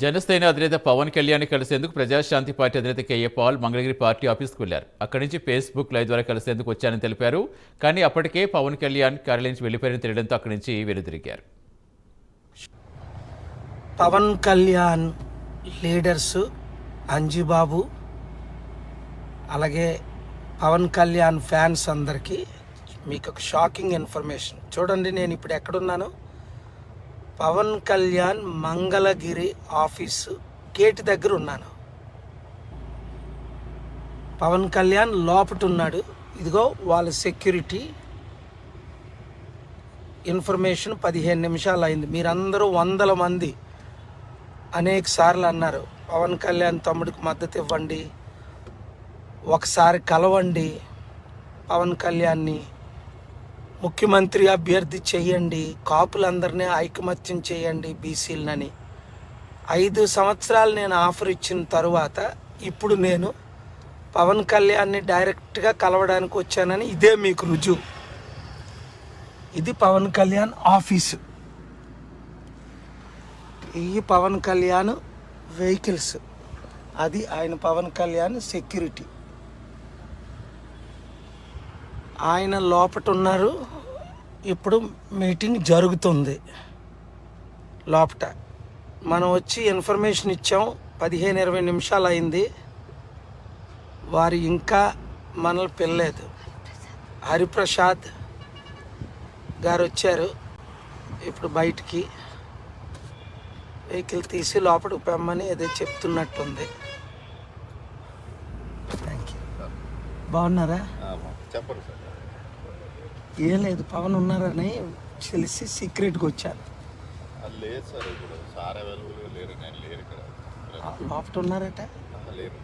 జనసేన అధినేత పవన్ కళ్యాణ్ కలిసేందుకు ప్రజాశాంతి పార్టీ అధినేత K A Paul Mangalagiri party ఆఫీస్కు వెళ్ళారు అక్కడి నుంచి ఫేస్బుక్ లైవ్ ద్వారా కలిసేందుకు వచ్చానని తెలిపారు. కానీ అప్పటికే పవన్ కళ్యాణ్ కార్యాలయం నుంచి వెళ్ళిపోయిన తెలియడంతో అక్కడి నుంచి వెనుదిరిగారు. పవన్ కళ్యాణ్ లీడర్స్ అంజిబాబు అలాగే పవన్ కళ్యాణ్ ఫ్యాన్స్ అందరికీ మీకు ఒక షాకింగ్ ఇన్ఫర్మేషన్. చూడండి నేను ఇప్పుడు ఎక్కడున్నాను. పవన్ కళ్యాణ్ మంగళగిరి ఆఫీసు గేట్ దగ్గర ఉన్నాను. పవన్ కళ్యాణ్ లోపట ఉన్నాడు ఇదిగో వాళ్ళ సెక్యూరిటీ. ఇన్ఫర్మేషన్ పదిహేను నిమిషాలు అయింది. మీరందరూ వందల మంది అనేక సార్లు అన్నారు పవన్ కళ్యాణ్ తమ్ముడికి మద్దతు ఇవ్వండి. ఒకసారి కలవండి పవన్ కళ్యాణ్ని. ముఖ్యమంత్రి అభ్యర్థి చేయండి కాపులందరినీ ఐకమత్యం చేయండి బీసీలనని. ఐదు సంవత్సరాలు నేను ఆఫర్ ఇచ్చిన తరువాత ఇప్పుడు నేను పవన్ కళ్యాణ్ని డైరెక్ట్గా కలవడానికి వచ్చానని ఇదే మీకు రుజువు. ఇది పవన్ కళ్యాణ్ ఆఫీసు. ఈ పవన్ కళ్యాణ్ వెహికల్స్. అది ఆయన పవన్ కళ్యాణ్ సెక్యూరిటీ. ఆయన లోపట ఉన్నారు ఇప్పుడు మీటింగ్ జరుగుతుంది. లోపట. మనం వచ్చి ఇన్ఫర్మేషన్ ఇచ్చాం. పదిహేను ఇరవై నిమిషాలు అయింది. వారు ఇంకా మనల్ని పిల్లలేదు హరిప్రసాద్ గారు వచ్చారు. ఇప్పుడు బయటికి వెహికల్ తీసి లోపలికి పెమ్మని ఏదో చెప్తున్నట్టుంది. బాగున్నారా? చెప్పరు సార్. ఏం లేదు పవన్ ఉన్నారని తెలిసి సీక్రెట్గా వచ్చాను అది లేదు సార్ ఇప్పుడు సార్ అవైలబుల్గా లేరు నేను లేరు ఇక్కడ. లోపల ఉన్నారట? లేరు.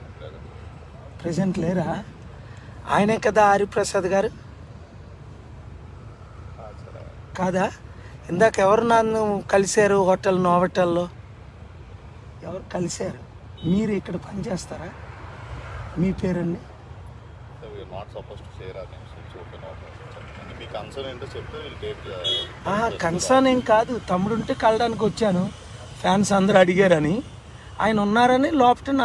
ప్రజెంట్ లేరా? ఆయనే కదా హరిప్రసాద్ గారు? కాదా? ఇందాక ఎవరు నన్ను కలిశారు హోటల్ నోవటల్లో? ఎవరు కలిశారు? మీరు ఇక్కడ పనిచేస్తారా? మీ పేరండి? So we're not supposed to share our names it's open అంటే మీ కన్సర్న్ ఏంటో చెప్తే వీళ్ళు టేక్ కన్సర్న్ ఏం కాదు. తమ్ముడు ఉంటే కలడానికి వచ్చాను. ఫ్యాన్స్ అందరూ అడిగారని. ఆయన ఉన్నారని లోపల నాకు